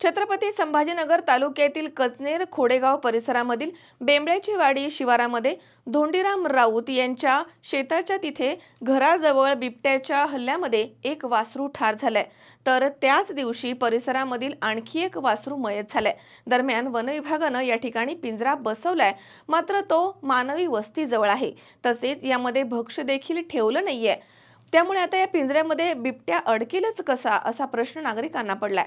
छत्रपती संभाजीनगर तालुक्यातील कचनेर खोडेगाव परिसरामधील बेंबळ्याची वाडी शिवारामध्ये धोंडीराम राऊत यांच्या शेताच्या तिथे घराजवळ बिबट्याच्या हल्ल्यामध्ये एक वासरू ठार झालाय. तर त्याच दिवशी परिसरामधील आणखी एक वासरू मयत झालाय. दरम्यान वनविभागानं या ठिकाणी पिंजरा बसवलाय. मात्र तो मानवी वस्तीजवळ आहे. तसेच यामध्ये भक्ष देखील ठेवलं नाहीये. त्यामुळे आता या पिंजऱ्यामध्ये बिबट्या अडकेलच कसा असा प्रश्न नागरिकांना पडलाय.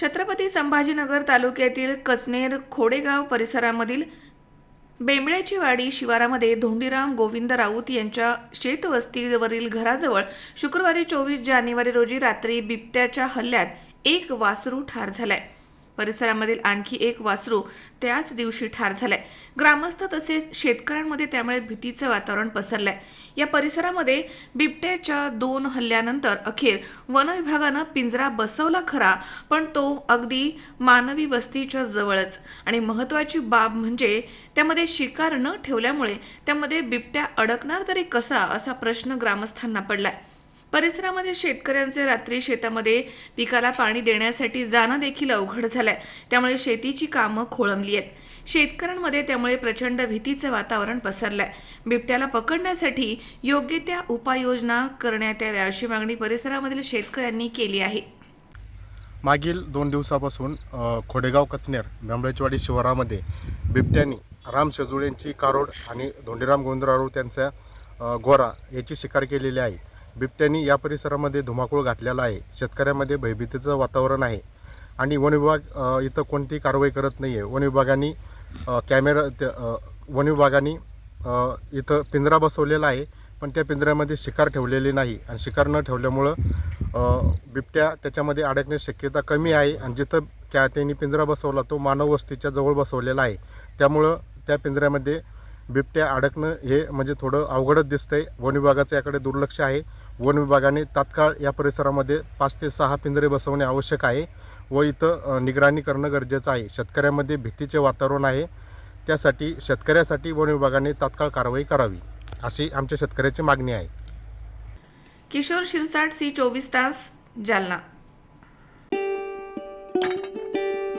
छत्रपती संभाजीनगर तालुक्यातील कचनेर खोडेगाव परिसरामधील बेंबळ्याची वाडी शिवारामध्ये धोंडीराम गोविंद राऊत यांच्या शेतवस्तीवरील घराजवळ शुक्रवारी चोवीस जानेवारी रोजी रात्री बिबट्याच्या हल्ल्यात एक वासरू ठार झालाय. परिसरामधील आणखी एक वासरू त्याच दिवशी ठार झालाय. ग्रामस्थ तसेच शेतकऱ्यांमध्ये त्यामुळे भीतीचं वातावरण पसरलंय. या परिसरामध्ये बिबट्याच्या दोन हल्ल्यानंतर अखेर वन विभागानं पिंजरा बसवला खरा पण तो अगदी मानवी वस्तीच्या जवळच. आणि महत्त्वाची बाब म्हणजे त्यामध्ये शिकार न ठेवल्यामुळे त्यामध्ये बिबट्या अडकणार तरी कसा असा प्रश्न ग्रामस्थांना पडलाय. परिसरामध्ये शेतकऱ्यांचे रात्री शेतामध्ये पिकाला पाणी देण्यासाठी जाणं देखील अवघड झालंय. त्यामुळे शेतीची कामं खोळंबली आहेत. शेतकऱ्यांमध्ये त्यामुळे प्रचंड भीतीचं वातावरण पसरलंय. बिबट्याला पकडण्यासाठी योग्य त्या उपाययोजना करण्यात याव्या अशी मागणी परिसरामधील शेतकऱ्यांनी केली आहे. मागील दोन दिवसापासून खोडेगाव कचनेर बेंबळेचवाडी शिवारामध्ये बिबट्यानी राम शेजुळेंची कारोड आणि धोंडीराम गोविंदराव त्यांचा गोरा याची शिकार केलेली आहे. बिबट्यांनी या परिसरामध्ये धुमाकूळ घातलेला आहे. शेतकऱ्यामध्ये भयभीतीचं वातावरण आहे. आणि वन विभाग इथं कोणतीही कारवाई करत नाही आहे वन विभागाने कॅमेरा त्या, वन विभागाने इथं पिंजरा बसवलेला आहे. पण त्या पिंजऱ्यामध्ये शिकार ठेवलेली नाही. आणि शिकार न ठेवल्यामुळं बिबट्या त्याच्यामध्ये अडकण्याची शक्यता कमी आहे. आणि जिथं त्या त्यांनी पिंजरा बसवला तो मानव वस्तीच्या जवळ बसवलेला आहे. त्यामुळं त्या पिंजऱ्यामध्ये बिबट्या अडकणं हे म्हणजे थोडं अवघडच दिसतंय. वन विभागाचं याकडे दुर्लक्ष आहे. वन विभागाने तात्काळ या परिसरामध्ये पाच ते सहा पिंजरे बसवणे आवश्यक आहे व इथं निगराणी करणं गरजेचं आहे. शेतकऱ्यामध्ये भीतीचे वातावरण आहे. त्यासाठी शेतकऱ्यासाठी वन विभागाने तात्काळ कारवाई करावी अशी आमच्या शेतकऱ्याची मागणी आहे. किशोर शिरसाट सी चोवीस तास जालना.